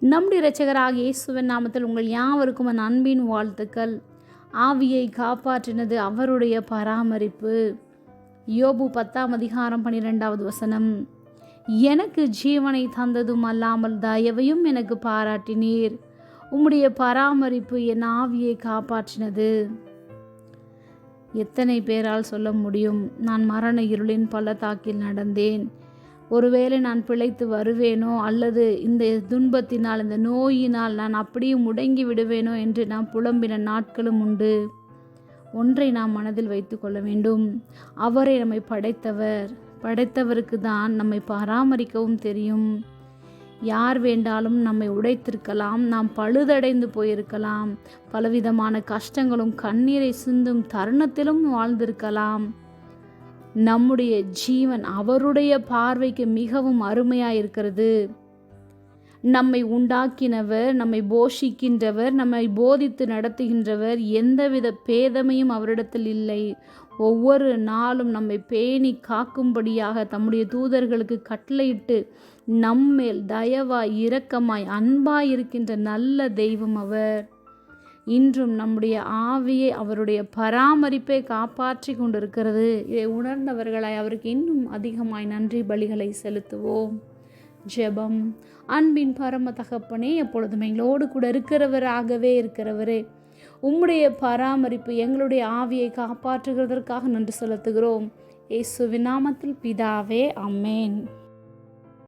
நம்முடைய இரட்சகராக இயேசுவின் நாமத்தில் உங்கள் யாவருக்கும் அந்த அன்பின் வாழ்த்துக்கள். ஆவியை காப்பாற்றினது அவருடைய பராமரிப்பு. யோபு பத்தாம் அதிகாரம் பன்னிரெண்டாவது வசனம். எனக்கு ஜீவனை தந்ததும் அல்லாமல் தயவையும் எனக்கு பாராட்டினீர். உம்முடைய பராமரிப்பு என் ஆவியை காப்பாற்றினது. எத்தனை பேரால் சொல்ல முடியும்? நான் மரண இருளின் பள்ளத்தாக்கில் நடந்தேன். ஒருவேளை நான் பிழைத்து வருவேனோ அல்லது இந்த துன்பத்தினால் இந்த நோயினால் நான் அப்படியே முடங்கி விடுவேனோ என்று நாம் புலம்பின நாட்களும் உண்டு. ஒன்றை நாம் மனதில் வைத்து கொள்ள வேண்டும். அவரை நம்மை படைத்தவர். படைத்தவருக்கு தான் நம்மை பராமரிக்கவும் தெரியும். யார் வேண்டாலும் நம்மை உடைத்திருக்கலாம். நாம் பழுதடைந்து போயிருக்கலாம். பலவிதமான கஷ்டங்களும் கண்ணீரை சிந்தும் தருணத்திலும் வாழ்ந்திருக்கலாம். நம்முடைய ஜீவன் அவருடைய பார்வைக்கு மிகவும் அருமையாக இருக்கிறது நம்மை உண்டாக்கினவர் நம்மை போஷிக்கின்றவர் நம்மை போதித்து நடத்துகின்றவர் எந்தவித பேதமையும் அவரிடத்தில் இல்லை. ஒவ்வொரு நாளும் நம்மை பேணி காக்கும்படியாக தம்முடைய தூதர்களுக்கு கட்டளையிட்டு நம்மேல் தயவாய் இரக்கமாய் அன்பாய் இருக்கின்ற நல்ல தெய்வம் அவர். இன்றும் நம்முடைய ஆவியை அவருடைய பராமரிப்பை காப்பாற்றி கொண்டிருக்கிறது. இதை உணர்ந்தவர்களாய் அவருக்கு இன்னும் அதிகமாய் நன்றி பலிகளை செலுத்துவோம். ஜெபம். அன்பின் பரம தகப்பனே எப்பொழுதும் எங்களோடு கூட இருக்கிறவராகவே இருக்கிறவரே உம்முடைய பராமரிப்பு எங்களுடைய ஆவியை காப்பாற்றுகிறதற்காக நன்றி செலுத்துகிறோம். ஏசு நாமத்தில் பிதாவே அம்மேன்.